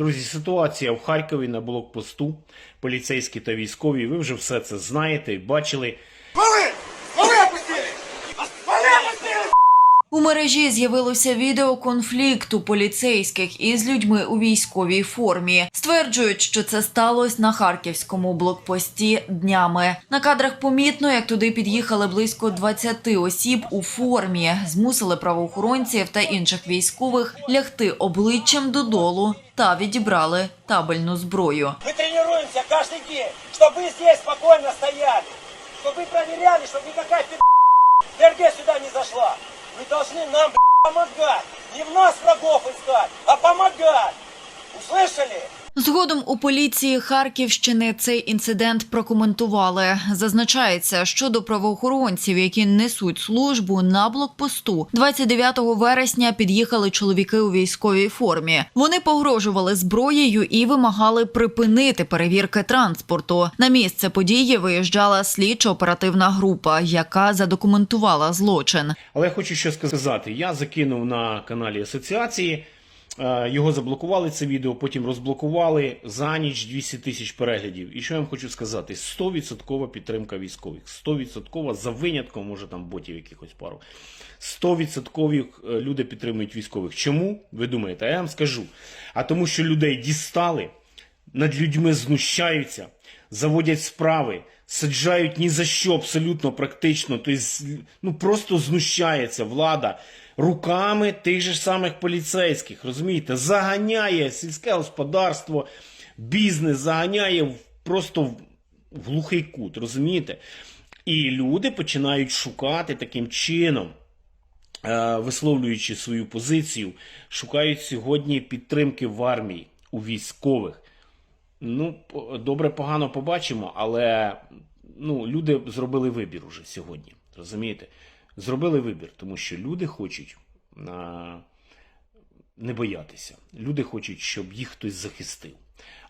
Друзі, ситуація в Харкові на блокпосту. Поліцейські та військові. Ви вже все це знаєте і бачили. Вали! У мережі з'явилося відео конфлікту поліцейських із людьми у військовій формі. Стверджують, що це сталося на харківському блокпості днями. На кадрах помітно, як туди під'їхали близько 20 осіб у формі, змусили правоохоронців та інших військових лягти обличчям додолу та відібрали табельну зброю. Мы тренируемся каждый день, чтобы вы здесь спокойно стояли, чтобы вы проверяли, чтобы никакая пи*** ДРГ сюда не зашла. Вы должны нам б***ь, помогать, не в нас врагов искать, а помогать. Услышали? Згодом у поліції Харківщини цей інцидент прокоментували. Зазначається, що до правоохоронців, які несуть службу на блокпосту, 29 вересня під'їхали чоловіки у військовій формі. Вони погрожували зброєю і вимагали припинити перевірки транспорту. На місце події виїжджала слідчо-оперативна група, яка задокументувала злочин. Але я хочу що сказати. Я закинув на каналі асоціації. Е, Його заблокували це відео, потім розблокували за ніч 200 тисяч переглядів. І що я вам хочу сказати? 100% підтримка військових. 100% за винятком, може там ботів якихось пару. 100% люди підтримують військових. Чому? Ви думаєте? А я вам скажу. А тому, що людей дістали, над людьми знущаються, заводять справи, саджають ні за що абсолютно практично. Тобто, ну просто знущається влада руками тих же самих поліцейських. Розумієте, заганяє сільське господарство, бізнес заганяє просто в, глухий кут. Розумієте? І люди починають шукати таким чином е, висловлюючи свою позицію, шукають сьогодні підтримки в армії у військових. Ну, добре, погано побачимо, але ну, люди зробили вибір уже сьогодні. Розумієте? Зробили вибір, тому що люди хочуть не боятися. Люди хочуть, щоб їх хтось захистив.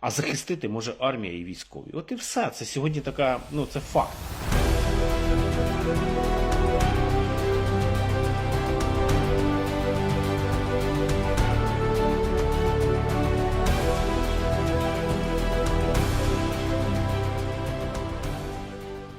А захистити може армія і військові. От і все. Це сьогодні така, ну це факт.